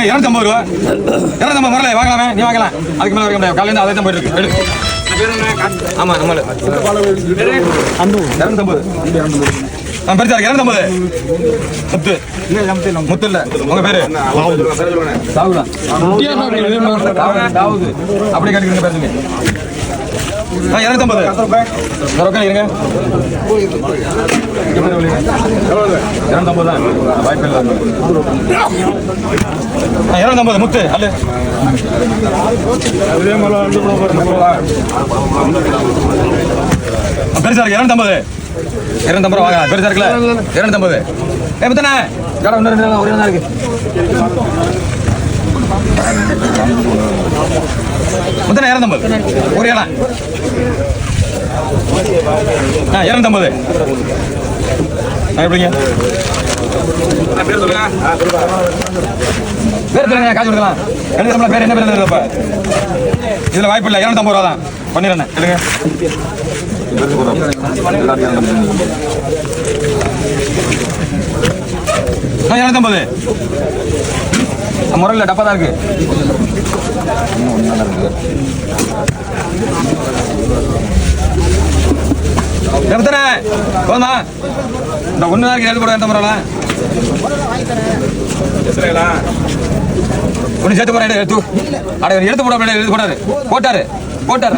ஏய், இருநூத்தம்பது ரூபா. இருநூத்தம்பது வரல வாங்கலாமே. நீ வாங்கலாம். அதுக்கு மேலே வைக்க முடியாது. காலையில அதே தான் போயிட்டு இருக்கு. எடு ஆமா நம்மள இருநூத்தம்பது. ஆ பெருசா இருக்கு. இருநூத்தம்பது. முத்து முத்து இல்ல உங்க பேரு? அப்படி கேட்டுக்கிறீங்க பேசுங்க. இருநூத்தம்பது. ரொக்கம் இருங்க. இருநூத்தம்பது தான். வாய்ப்பு இல்லை இருநூத்தம்பது முத்து அல்ல. பெருசா இருக்கு. இருநூத்தம்பது. இருநூத்தம்பது ரூபா வாங்க பெருசா இருக்குல்ல? இருநூத்தம்பது. ஏ கடை ஒன்று ரெண்டு ஒரே தான் இருக்கு. முத்தண்ணே இருநூத்தம்பது. ஒரு இடம் ஆ இருநூத்தம்பது. எப்படிங்க பேர் சொல்லுங்க? பேர் சொல்லுங்க காசு கொடுக்கலாம். எழுதுறோம்ல பேர் என்ன பேர் எழுதுறது இப்ப இதுல வாய்ப்பு இல்லை இருநூத்தம்பது ரூபா தான். பண்ணிடுறேன் எடுங்க. இருநூத்தம்பது. முறையில் டப்பா தான் இருக்கு. எத்தனை போதுமா? இந்த ஒன்று தான் இருக்கு போட எந்த முறையில? ஒன்று சேர்த்து போறேன் எடுத்து அடைய எடுத்து போட எழுதி போட்டாரு போட்டாரு. போட்டாரு.